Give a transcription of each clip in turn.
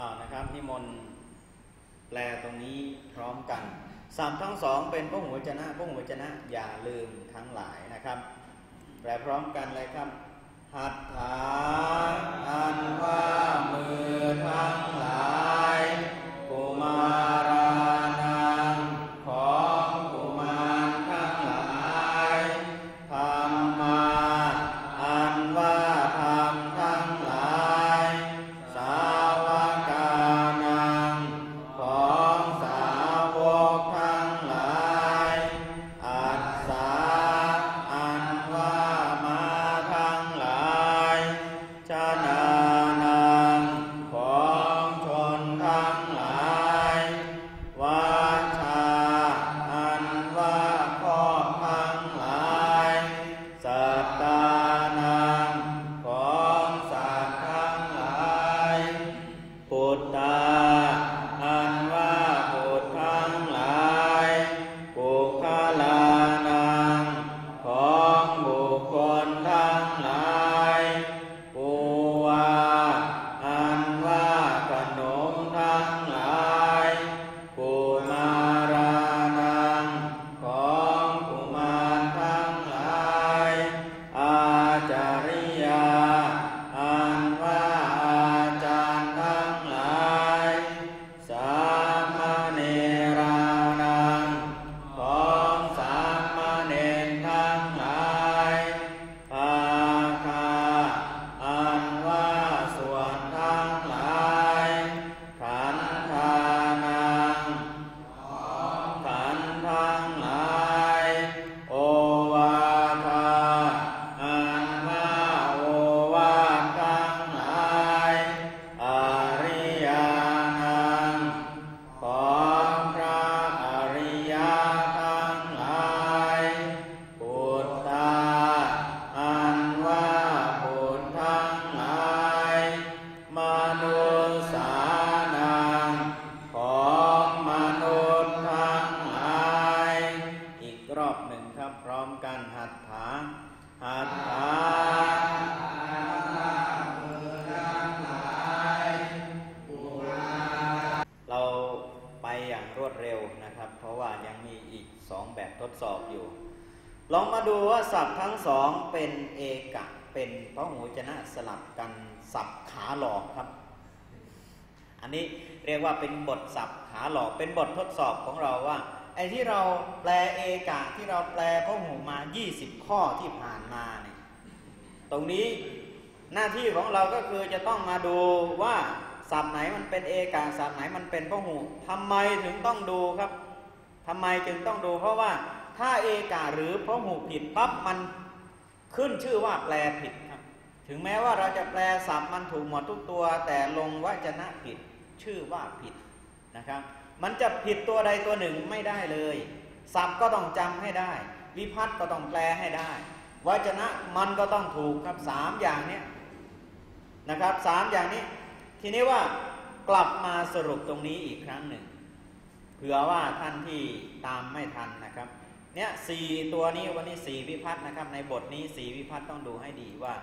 อ้าวนะครับนิมนต์แปลตรงนี้พร้อมกันสามทั้งสองเป็นพระหัวจนะพระหัวจนะอย่าลืมทั้งหลายนะครับ แปลพร้อมกันเลยครับ หัตถาอันว่ามือทั้งหลายกุมาร มาดูว่าศัพท์ทั้งสองเป็นเอกะ เป็นพหูชนะสลับกันศัพท์ขาหลอกครับ อันนี้เรียกว่าเป็นบทศัพท์ขาหลอกเป็นบททดสอบของเราว่าไอ้ที่เราแปลเอกะที่เราแปลพหูมา 20 ข้อที่ผ่านมาเนี่ยตรงนี้หน้าที่ของเราก็คือจะต้องมาดูว่าศัพท์ไหนมันเป็นเอกะศัพท์ไหนมันเป็นพหูทำไมถึงต้องดูครับทำไมจึงต้องดู เพราะว่า ถ้าเอกะหรือพหูผิดปั๊บมันขึ้นชื่อว่าแปลผิดครับ ถึงแม้ว่าเราจะแปลศัพท์มันถูกหมดทุกตัว แต่ลงวจนะผิด ชื่อว่าผิดนะครับ มันจะผิดตัวใดตัวหนึ่งไม่ได้เลยศัพท์ก็ต้องจำให้ได้ วิพัฒน์ก็ต้องแปลให้ได้วจนะมันก็ต้องถูกครับสามอย่างเนี้นะครับสามอย่างนี้ ทีนี้ว่ากลับมาสรุปตรงนี้อีกครั้งหนึ่งเผื่อว่าท่านที่ตามไม่ทันนะครับ เนี่ยสี่ตัวนี้วันนี้สี่วิพัฒน์นะครับ ในบทนี้สี่วิพัฒน์ต้องดูให้ดีว่า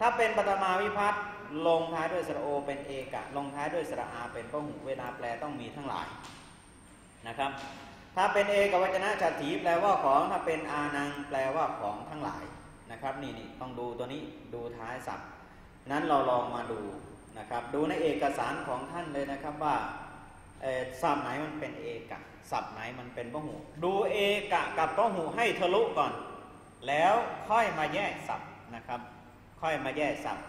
ถ้าเป็นปฐมาวิพัฒน์ลงท้ายด้วยสระโอเป็นเอกะ ลงท้ายด้วยสระอาเป็นพหูเวลาแปลต้องมีทั้งหลายนะครับ ถ้าเป็นเอกวัจนะฉัตถีแปลว่าของถ้าเป็นอานังแปลว่าของทั้งหลายนะครับนี่นี่ต้องดูตัวนี้ดูท้ายศัพท์นั้นเราลองมาดูนะครับ ดูในเอกสารของท่านเลยนะครับว่า ศัพท์ไหนมันเป็นเอกะศัพท์ไหนมันเป็นพหู ดูเอกะกับพหูให้ทะลุก่อน แล้วค่อยมาแยกศัพท์นะครับ ค่อยมาแยกศัพท์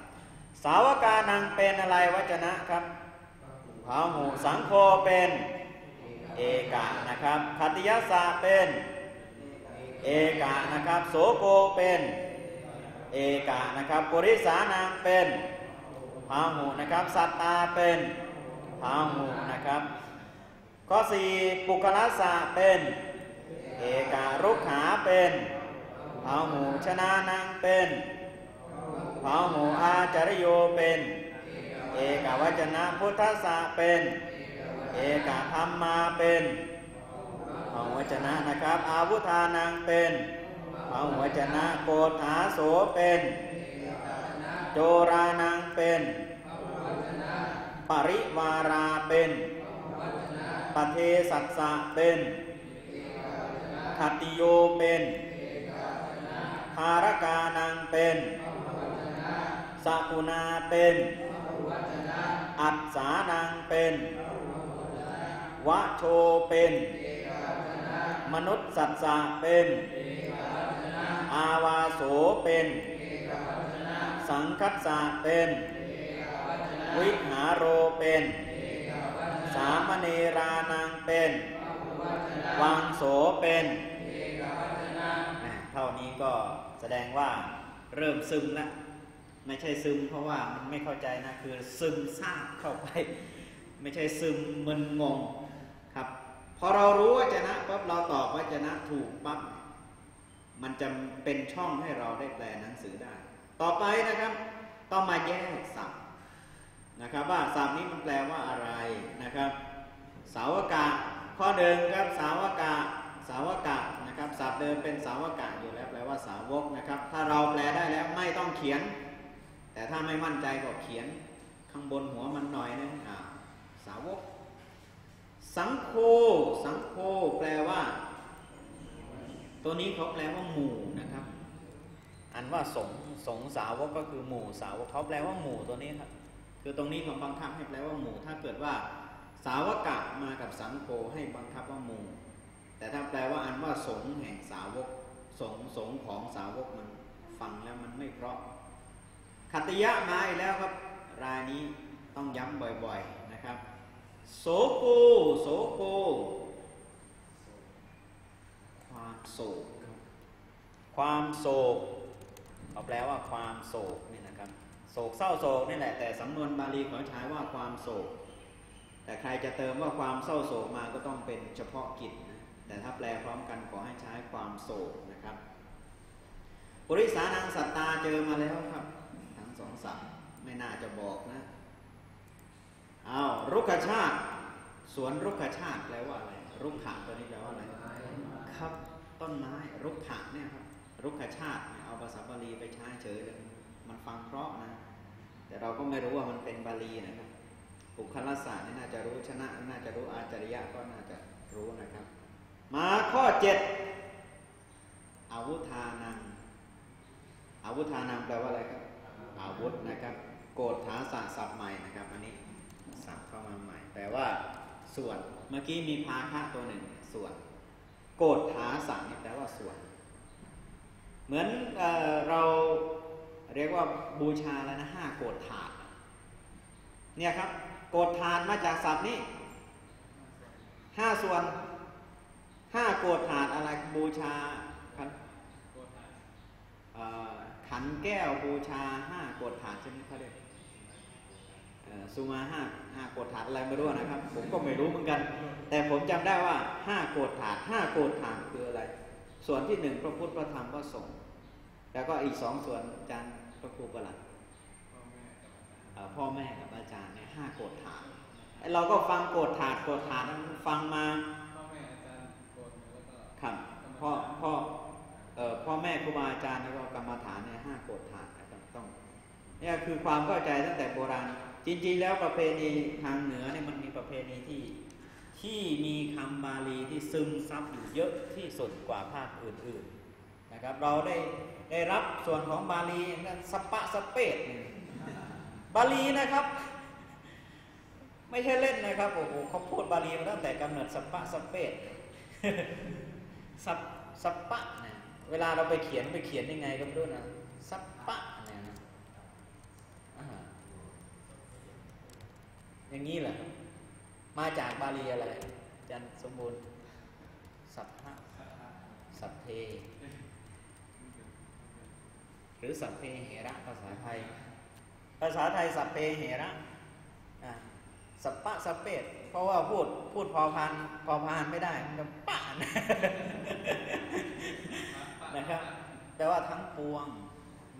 สาวกานังเป็นอะไรวจนะครับพาหูสังโฆเป็นเอกะนะครับขัตติยสะเป็นเอกะนะครับโสโกเป็นเอกะนะครับปุริสานังเป็นพาหูนะครับสัตตาเป็นพาหูนะครับ ข้อสี่ปุคละสะเป็น เอกะรุขาเป็นพาหูชนะนังเป็นพาหูอาจารโยเป็น เอกวจนะพุทธสะเป็น เอกธรรมมาเป็นพาหูวจนะนะครับ อาวุธานังเป็นพาหูวจนะโกฏาโสเป็น โจรานังเป็นปปริวาราเป็นป ปเทสัสสะเป็นขัตติโยเป็นภารกานังเป็นสักุณาเป็นอัศสานังเป็นวะโชเป็น มนุษย์สัตสะเป็น อาวาโสเป็น สังคัสสะเป็น วิหารโรเป็น สามเณรานังเป็นวังโสเป็นเท่านี้ก็แสดงว่าเริ่มซึมแล้วไม่ใช่ซึมเพราะว่ามันไม่เข้าใจนะคือซึมซาบเข้าไป ไม่ใช่ซึมมึนงงครับพอเรารู้ว่าจะนะปั๊บเราตอบว่าจะนะถูกปั๊บมันจะเป็นช่องให้เราได้แปลหนังสือได้ ต่อไปนะครับ ต้องมาแยกศัพท์ นะครับว่าศัพท์นี้มันแปลว่าอะไรนะครับ สาวกะ ข้อหนึ่งครับสาวกะ สาวกะนะครับศัพท์เดิมเป็นสาวกะอยู่แล้วแปลว่าสาวกนะครับ ถ้าเราแปลได้แล้วไม่ต้องเขียน แต่ถ้าไม่มั่นใจก็เขียนข้างบนหัวมันหน่อยนึงอ่าสาวก สังโฆสังโฆแปลว่า ตัวนี้เขาแปลว่าหมู่นะครับ อันว่าสงสงสาวกก็คือหมู่สาวกเขาแปลว่าหมู่ตัวนี้ครับ คือตรงนี้ของบังคับให้แปลว่าหมู่ ถ้าเกิดว่าสาวกะมากับสังโฆให้บังคับว่าหมู่ แต่ถ้าแปลว่าอันว่าสงแห่งสาวกสงสงของสาวกมันฟังแล้วมันไม่เพราะขัตยะมาอีกแล้วครับ รายนี้ต้องย้ำบ่อยๆนะครับ โสโกโสโกความโศกความโศกเขาแปลว่าความโศก โศกเศร้าโศกนี่แหละ แต่สำนวนบาลีเขาใช้ว่าความโศก แต่ใครจะเติมว่าความเศร้าโศกมาก็ต้องเป็นเฉพาะกิจนะแต่ถ้าแปลพร้อมกันขอให้ใช้ความโศกนะครับปุริสานังสัตตาเจอมาแล้วครับ ทั้งสองสัตว์ไม่น่าจะบอกนะเอารุกขชาติสวนรุกขชาติแปลว่าอะไรรุกขะตัวนี้แปลว่าอะไรครับต้นไม้รุกขะเนี่ยครับรุกขชาติเอาภาษาบาลีไปใช้เฉยเลย มันฟังเพราะนะ แต่เราก็ไม่รู้ว่ามันเป็นบาลีนะครับบุคลศาสตร์นี่น่าจะรู้ชนะ น่าจะรู้อาจริยะก็น่าจะรู้นะครับ มาข้อเจ็ดอาวุธานังอาวุธานังแปลว่าอะไรครับอาวุธนะครับ โกฏฐาสะศัพท์ใหม่นะครับ อันนี้ศัพท์เข้ามาใหม่ แปลว่า ส่วนเมื่อกี้มีพาคะตัวหนึ่งส่วน โกฏฐาสะนี่แปลว่าส่วน เหมือนเอเรา เรียกว่าบูชาแล้วนะห้าโกฏฐานเนี่ยครับ โกฏฐานมาจากศัพท์นี้ห้าส่วนห้าโกฏฐานอะไรบูชาครับขันแก้วบูชาห้าโกฏฐานใช่ไหมเขาเรียกเอ่อสุมาห้าห้าโกฏฐานอะไรไม่รู้นะครับ ผมก็ไม่รู้เหมือนกัน แต่ผมจำได้ว่าห้าโกฏฐานห้าโกฏฐานคืออะไร ส่วนที่หนึ่งพระพุทธพระธรรมพระสงฆ์แล้วก็อีกสองส่วนอาจารย์ พระครูประหลัดพ่อแม่กับอาจารย์เนี่ยห้าโกฏฐานเราก็ฟังโกฏฐานโกฏฐานนั้นฟังมาพ่อแม่อาจารย์โกนแล้วก็ครับพ่อพ่อเอ่อพ่อแม่ครูบาอาจารย์แล้วก็กรรมฐานเนี่ยห้าโกฏฐานครับต้องเนี่ยคือความเข้าใจตั้งแต่โบราณ จริง ๆ แล้วประเพณีทางเหนือเนี่ยมันมีประเพณีที่ที่มีคำบาลีที่ซึมซับอยู่เยอะที่สุดกว่าภาคอื่น ๆ นะครับเราได้ได้รับส่วนของบาลีสปะสเปดบาลีนะครับ ไม่ใช่เล่นนะครับโอ้โหเขาพูดบาลีมาตั้งแต่กำเนิดสปะสเปดสปสปะเนี่ยเวลาเราไปเขียนไปเขียนยังไงก็ไม่รู้นะสปะเนี่ยนะอย่างนี้แหละมาจากบาลีอะไรจันสมบูรณ์สัพพะสัพเพ หรือสัพเพเหระภาษาไทย ภาษาไทยสัพเพเหระสัปปะสัปเปดเพราะว่าพูดพูดพอพานพอพานไม่ได้มันจะปะนะนะครับแปลว่าทั้งปวง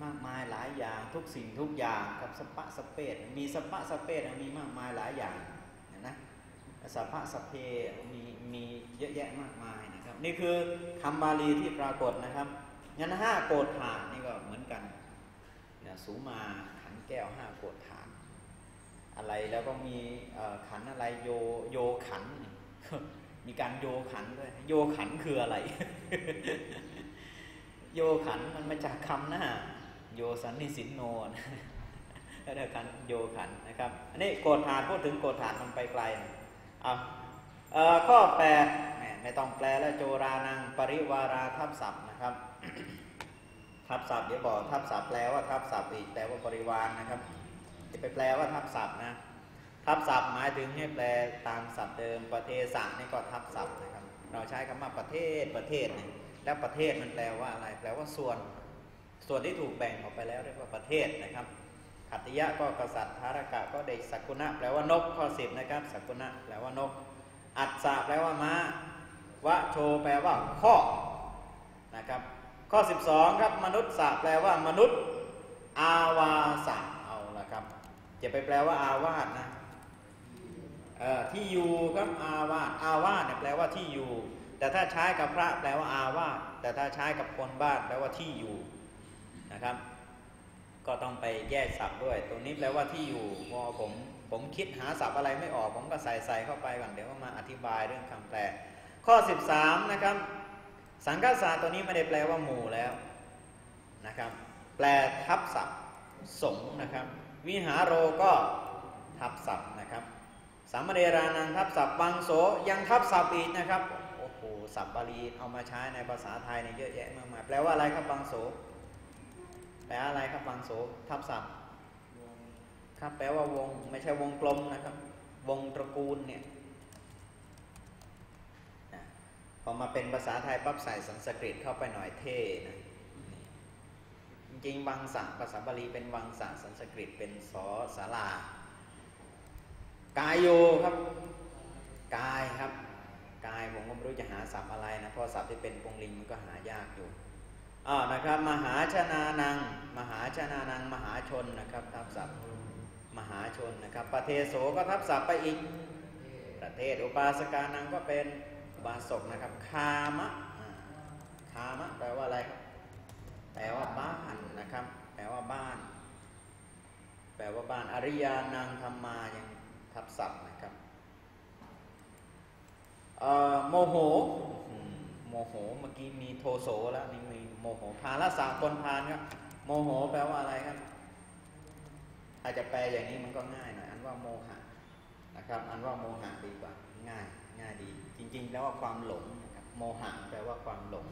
มากมายหลายอย่างทุกสิ่งทุกอย่างกับสปะสเปดมีสปะสเปดมีมากมายหลายอย่างนะสัพพะสพเพมีมีเยอะแยะมากมายนะครับ นี่คือคำบาลีที่ปรากฏนะครับงั้นห้าโกฏฐาน ก็เหมือนกันเนี่ยสูมาขันแก้วห้าโกฏฐาน อะไรแล้วก็มีขันอะไรโยโยขัน มีการโยขันด้วยโยขันคืออะไร โยขันมันมาจากคำหน้าโยสันนิสินโนนะแล้วเดียวกันโยขันนะครับ อันนี้โกฏฐานพูดถึงโกฏฐานมันไปไกลนะเอาเอ่อข้อแปดไม่ต้องแปลแล้วโจรานังปริวาราทับศัพท์นะครับ ทับศัพท์เดี๋ยวบอกทับศัพท์แปลว่าทับศัพท์อีกแปลว่าบริวารนะครับจะไปแปลว่าทับศัพท์นะทับศัพท์หมายถึงให้แปลตามศัพท์เดิมประเทศะนี่ก็ทับศัพท์นะครับ เราใช้คำว่าประเทศประเทศเนี่ยแล้วประเทศมันแปลว่าอะไร แปลว่าส่วน ส่วนที่ถูกแบ่งออกไปแล้วเรียกว่าประเทศนะครับขัตติยะก็กษัตริย์ธารกะก็เด็กสักุณะแปลว่านกข้อสิบนะครับสักุณะแปลว่านก อัศะแปลว่าม้าวะโชแปลว่าข้อนะครับ ข้อ 12 ครับมนุษย์สะแปลว่ามนุษย์ อาวาสะเอาละครับจะไปแปลว่า อาวาสนะที่อยู่ครับอาวาสอาวาสเนี่ยแปลว่าที่อยู่ แต่ถ้าใช้กับพระแปลว่าอาวาสแต่ถ้าใช้กับคนบ้านแปลว่าที่อยู่นะครับ ก็ต้องไปแยกศัพท์ด้วย ตรงนี้แปลว่าที่อยู่พอผมผมคิดหาศัพท์อะไรไม่ออก ผมก็ใส่ใส่เข้าไปก่อนเดี๋ยวมาอธิบายเรื่องคำแปล ข้อ 13 นะครับ สังฆศาสตร์ตัวนี้ไม่ได้แปลว่าหมู่แล้วนะครับ แปลทับศัพท์สงนะครับ วิหารโรก็ทับศัพท์นะครับ สามเณรานังทับศัพท์วังโสยังทับศัพท์อีกนะครับโอ้โหศัพท์บาลีเอามาใช้ในภาษาไทยเนี่ยเยอะแยะมากมายแปลว่าอะไรครับวังโสแปลอะไรครับวังโสทับศัพท์ครับแปลว่าวงไม่ใช่วงกลมนะครับ วงตระกูลเนี่ยนะ พอมาเป็นภาษาไทยปั๊บใส่สันสกฤตเข้าไปหน่อยเท่นะจริงวังสะภาษาบาลีเป็นวังสะสันสกฤตเป็นสอสาลากายโยครับ กายครับ กายผมก็ไม่รู้จะหาศัพท์อะไรนะเพราะศัพท์ที่เป็นปงลิงมันก็หายากอยู่อ่านะครับ มหาชนานัง มหาชนานัง มหาชนนะครับทับศัพท์มหาชนนะครับปเทโสก็ทับศัพท์ไปอีก ประเทศอุปาสกานังก็เป็น บาสกนะครับคามะอ่าคามะแปลว่าอะไรครับ แปลว่าบ้านนะครับ แปลว่าบ้าน แปลว่าบ้านอริยานังธรรมายังทับศัพท์นะครับโมโหโมโหเมื่อกี้มีโทโสแล้วนี่มีโมโหพาละสากลพานครับโมโหแปลว่าอะไรครับ อาจจะแปลอย่างนี้มันก็ง่ายหน่อยอันว่าโมหะนะครับ อันว่าโมหะดีกว่าง่าย ง่ายดี จริง ๆ แล้วว่าความหลงนะครับโมหะแปลว่าความหลง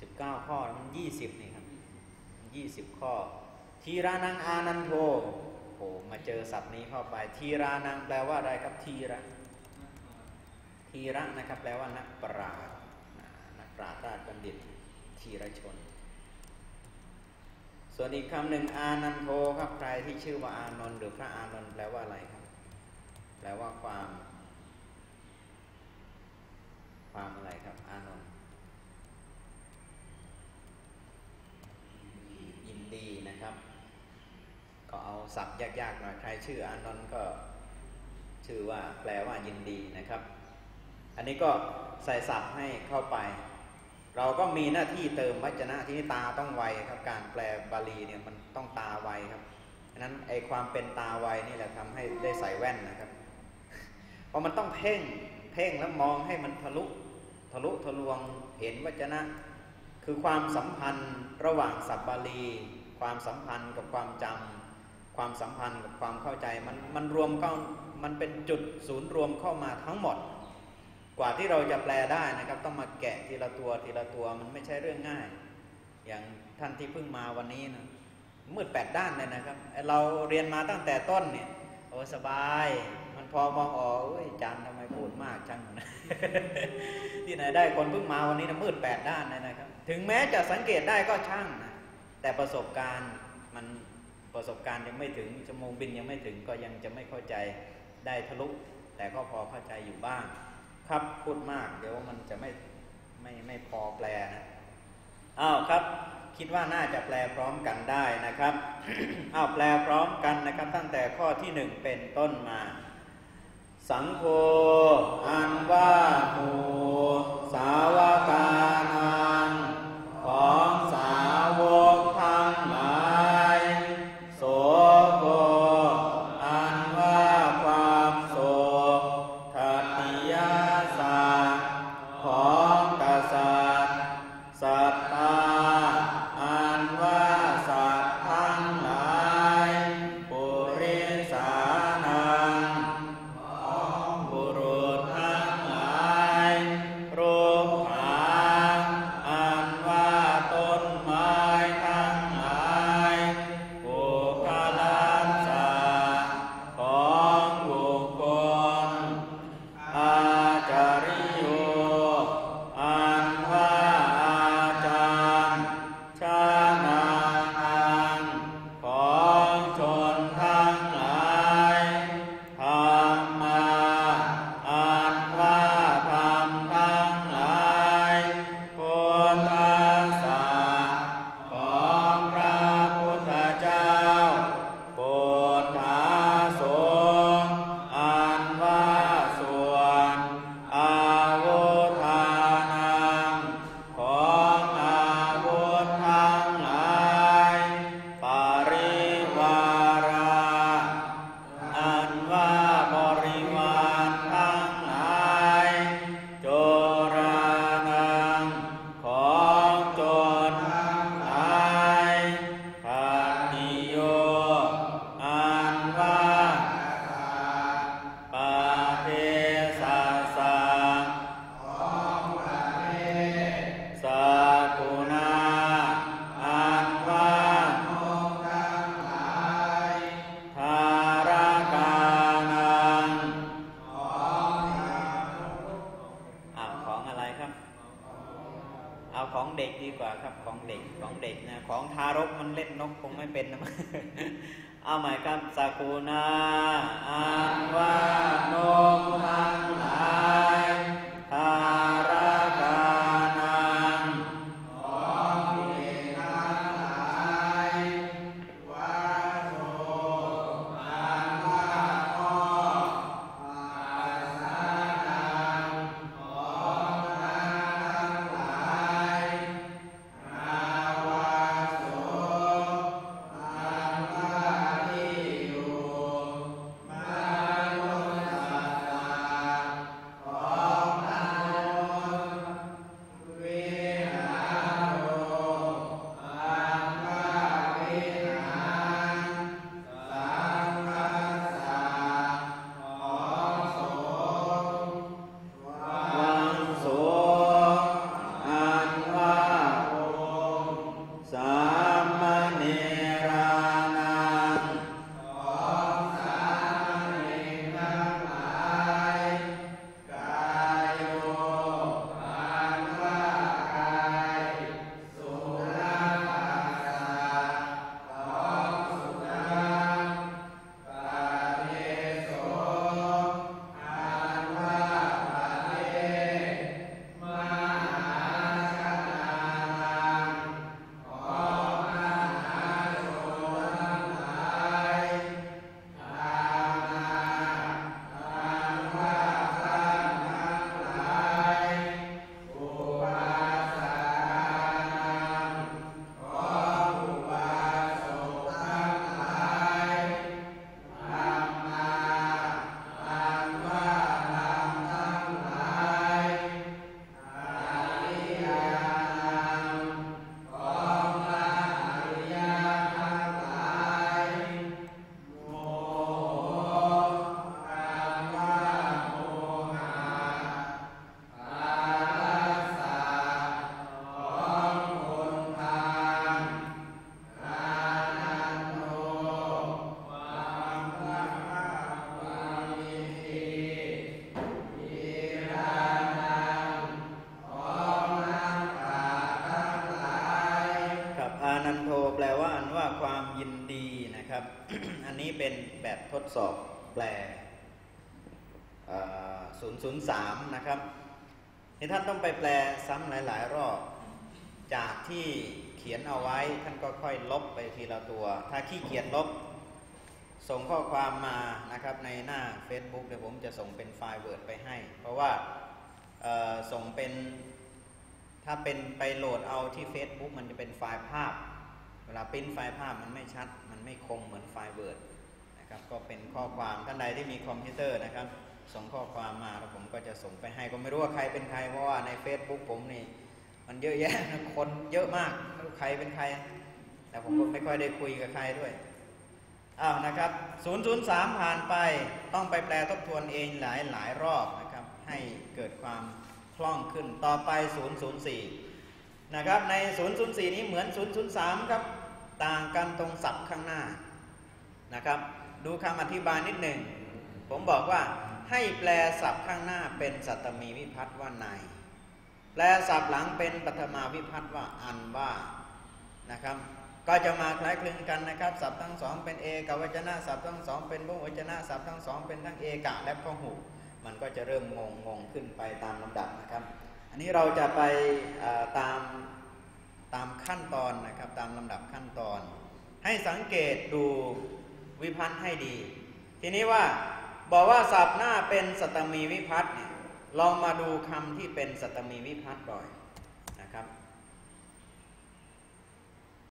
สิบเก้าข้อมันยี่สิบนี่ครับยี่สิบข้อ ทีรานังอานันโทโอ้มาเจอศัพท์นี้เข้าไป ทีรานังแปลว่าอะไรครับทีระทีระนะครับแปลว่านักปราชญ์นักปราชญ์ราชบัณฑิต ทีรชน ส่วนอีกคำหนึ่งอานันโทครับใครที่ชื่อว่าอานนท์หรือพระอานนท์แปลว่าอะไรครับ แปลว่าความ ความอะไรครับ อานนท์ยินดีนะครับ ก็เอาศัพท์ยากๆหน่อยใครชื่ออานนท์ก็ชื่อว่าแปลว่ายินดีนะครับ อันนี้ก็ใส่ศัพท์ให้เข้าไป เราก็มีหน้าที่เติมวจนะที่นี่ตาต้องไวครับ การแปลบาลีเนี่ยมันต้องตาไวครับฉะนั้นไอความเป็นตาไวนี่แหละทำให้ได้ใส่แว่นนะครับ เพราะมันต้องเพ่งเพ่งแล้วมองให้มันทะลุะลุทะลวงเห็นวจนะ คือความสัมพันธ์ระหว่างสับบาลี ความสัมพันธ์กับความจำความสัมพันธ์กับความเข้าใจมันมันรวมเข้ามันเป็นจุดศูนย์รวมเข้ามาทั้งหมด กว่าที่เราจะแปลได้นะครับ ต้องมาแกะทีละตัวทีละตัวมันไม่ใช่เรื่องง่าย อย่างท่านที่เพิ่งมาวันนี้นะมืดแปดด้านเลยนะครับ เราเรียนมาตั้งแต่ต้นเนี่ยโอ้สบาย มันพอมองออกเอ้ยอาจารย์ทำ มพูดมากจังนะที่ไหนได้คนเพิ่งมาวันนี้นะมืดแปดด้านเลยนะครับ ถึงแม้จะสังเกตได้ก็ช่างนะแต่ประสบการณ์มันประสบการณ์ยังไม่ถึงชั่วโมงบินยังไม่ถึงก็ยังจะไม่เข้าใจได้ทะลุ แต่ก็พอเข้าใจอยู่บ้าง ครับพูดมาก เดี๋ยวมันจะไม่ไม่ไม่พอแปลนะอ้าวครับ คิดว่าน่าจะแปลพร้อมกันได้นะครับอ้าวแปลพร้อมกันนะครับ ตั้งแต่ข้อที่หนึ่งเป็นต้นมา สังโฆอันว่าหมูสาวกา คงไม่เป็นนะมึงเอาใหม่ครับสากูนา ทดสอบแปล003 นะครับนท่านต้องไปแปลซ้ำหลาย ๆ รอบ จากที่เขียนเอาไว้ท่านก็ค่อยลบไปทีละตัว ถ้าขี้เขียนลบ ส่งข้อความมานะครับในหน้า Facebook เดี๋ยวผมจะส่งเป็นไฟล์เวิร์ดไปให้ เพราะว่าส่งเป็นถ้าเป็นไปโหลดเอาที่ Facebook มันจะเป็นไฟล์ภาพ เวลาปริ้นไฟล์ภาพมันไม่ชัด มันไม่คมเหมือนไฟล์เวิร์ด ครับก็เป็นข้อความท่านใดที่มีคอมพิวเตอร์นะครับ ส่งข้อความมาแล้วผมก็จะส่งไปให้ก็ไม่รู้ว่าใครเป็นใคร เพราะว่าใน Facebook ผมนี่ มันเยอะแยะคนเยอะมากไม่รู้ใครเป็นใคร แต่ผมก็ไม่ค่อยได้คุยกับใครด้วยอ้าวนะครับ 003 ผ่านไปต้องไปแปลทบทวนเองหลายหลายรอบนะครับ ให้เกิดความคล่องขึ้นต่อไป 004 นะครับ ใน 004 นี้เหมือน 003 ครับ ต่างกันตรงศัพท์ข้างหน้านะครับ ดูคำอธิบายนิดหนึ่ง ผมบอกว่าให้แปลศัพท์ข้างหน้าเป็นสัตมีวิพัตน์ว่าใน แปลศัพท์หลังเป็นปัทมาวิพัตน์ว่าอันว่านะครับก็จะมาคล้ายคลึงกันนะครับศัพท์ทั้งสองเป็นเอกวจนะศัพท์ทั้งสองเป็นพหุวจนะศัพท์ทั้งสองเป็นทั้งเอกะและพหุมันก็จะเริ่มงงงงขึ้นไปตามลำดับนะครับ อันนี้เราจะไปตามตามขั้นตอนนะครับตามลำดับขั้นตอน ให้สังเกตดู วิพัฒน์ให้ดี ทีนี้ว่าบอกว่าศัพท์หน้าเป็นสัตมีวิพัฒน์เนี่ยลองมาดูคำที่เป็นสัตมีวิพัฒน์บ่อย